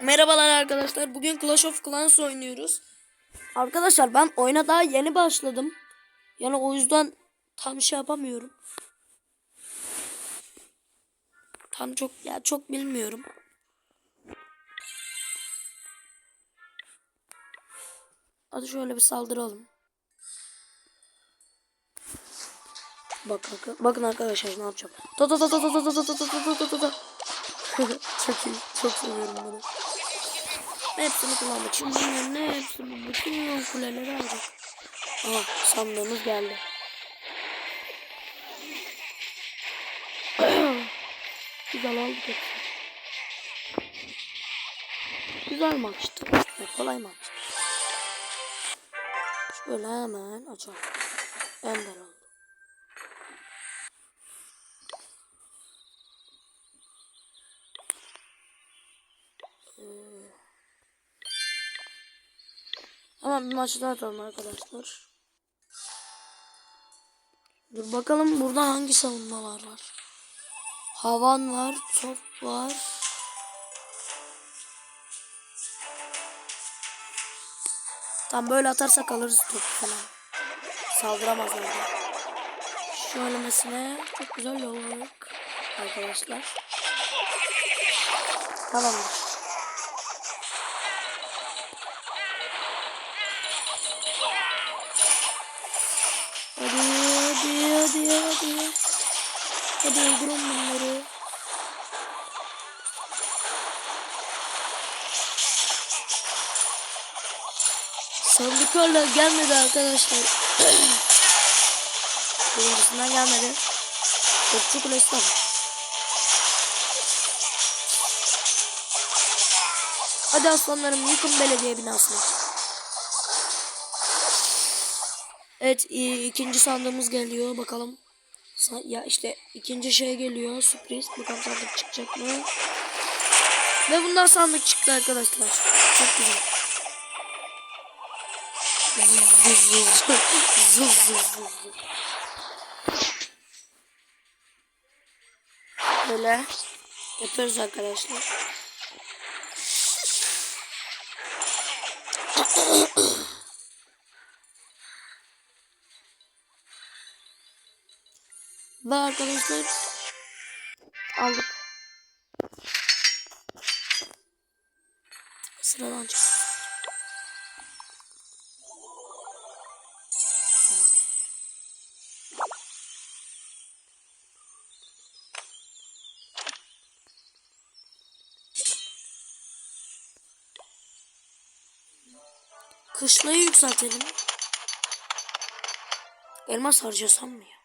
Merhabalar arkadaşlar. Bugün Clash of Clans oynuyoruz. Arkadaşlar ben oyuna daha yeni başladım. Yani o yüzden tam şey yapamıyorum. Tam çok ya çok bilmiyorum. Hadi şöyle bir saldıralım. Bak, bak bakın arkadaşlar ne yapacağım. Çok iyi. Çok seviyorum bunu. Hepsini kullandık. Şimdi bunların hepsini bütün kuleleri aldık. Aha sandığımız geldi. Güzel aldık hepsini. Güzel maçtı. Ve kolay maçtı. Şöyle hemen açalım. Ender oldu. Hemen bir maç daha atalım arkadaşlar. Dur bakalım burada hangi savunmalar var. Havan var, top var. Tam böyle atarsak alırız topu falan. Saldıramazlar da. Şöyle mesela çok güzel yolladık arkadaşlar. Tamamdır. Hadi hadi hadi. Hadi öldürün bunları. Sandıkarla gelmedi arkadaşlar. Birincisinden gelmedi. Topçu kulesi var. Hadi aslanlarım yıkın belediye binasını. Evet ikinci sandığımız geliyor bakalım. Ya işte ikinci şey geliyor sürpriz. Bakalım sandık çıkacak mı? Ve bundan sandık çıktı arkadaşlar. Çok güzel. Böyle yapıyoruz arkadaşlar. Ve arkadaşlar aldık. Sıradan çık. Kışlayı yükseltelim. Elmas harcasam mı ya?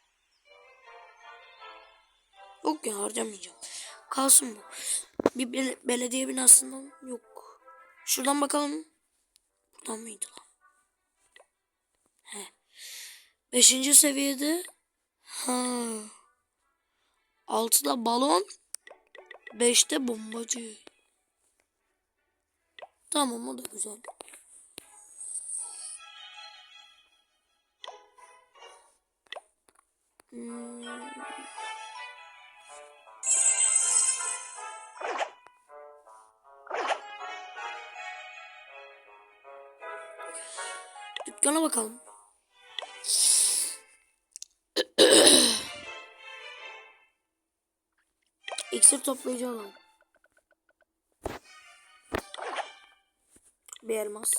Yok ya harcamayacağım. Kalsın bu. Bir bel- belediye binasından yok. Şuradan bakalım. Buradan mıydı lan? He. Beşinci seviyede. Ha. Altıda balon. Beşte bombacı. Tamam o da güzel. Hmm. Dükkana bakalım. İksir toplayıcı alalım. Bir elmas.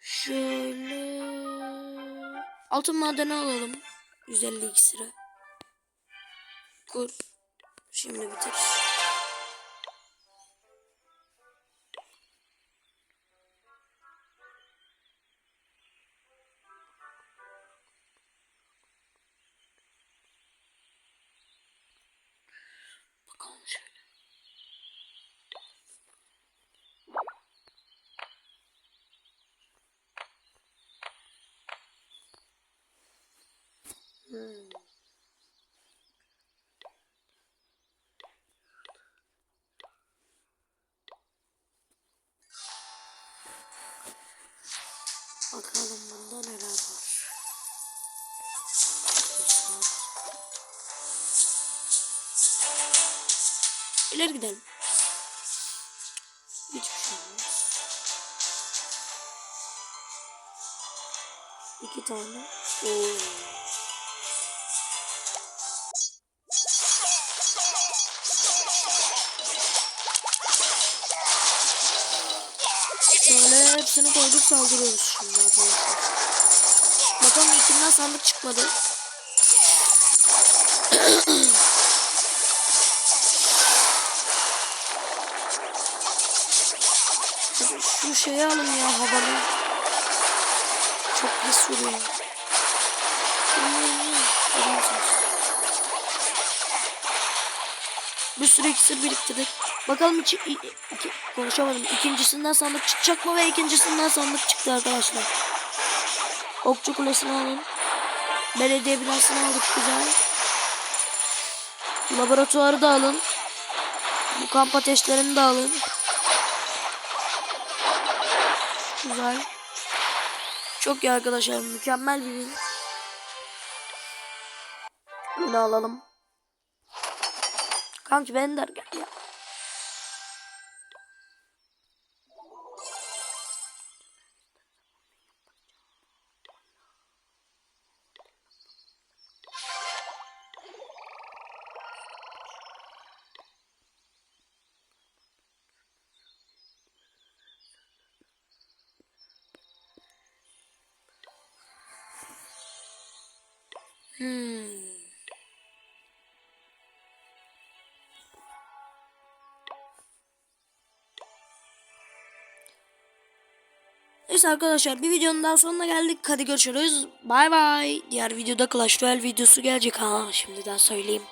Şöyle altın madeni alalım. 150 iksire. Kur. Şimdi bitir. 嗯，我看了。İleri gidelim. Hiçbir şey olmaz. İki tane. Oo. Böyle hepsini koyduk saldırıyoruz şimdi arkadaşlar. Bakalım içinden sandık çıkmadı. şeyi alın ya havalı. Çok pis vuruyor. Bir sürü iksir biriktirdik. Bakalım iki, iki, konuşamadım. İkincisinden sandık çıkacak mı ve ikincisinden sandık çıktı arkadaşlar. Okçu kulesini alın. Belediye binasını aldık güzel. Laboratuvarı da alın. Bu kamp ateşlerini de alın. Güzel. Çok iyi arkadaşlar. Mükemmel bir gün. Bunu alalım. Kanki Bender gel ya. Hmm. Neyse arkadaşlar bir videonun daha sonuna geldik. Hadi görüşürüz. Bay bay. Diğer videoda Clash Royale videosu gelecek ha. Şimdiden söyleyeyim.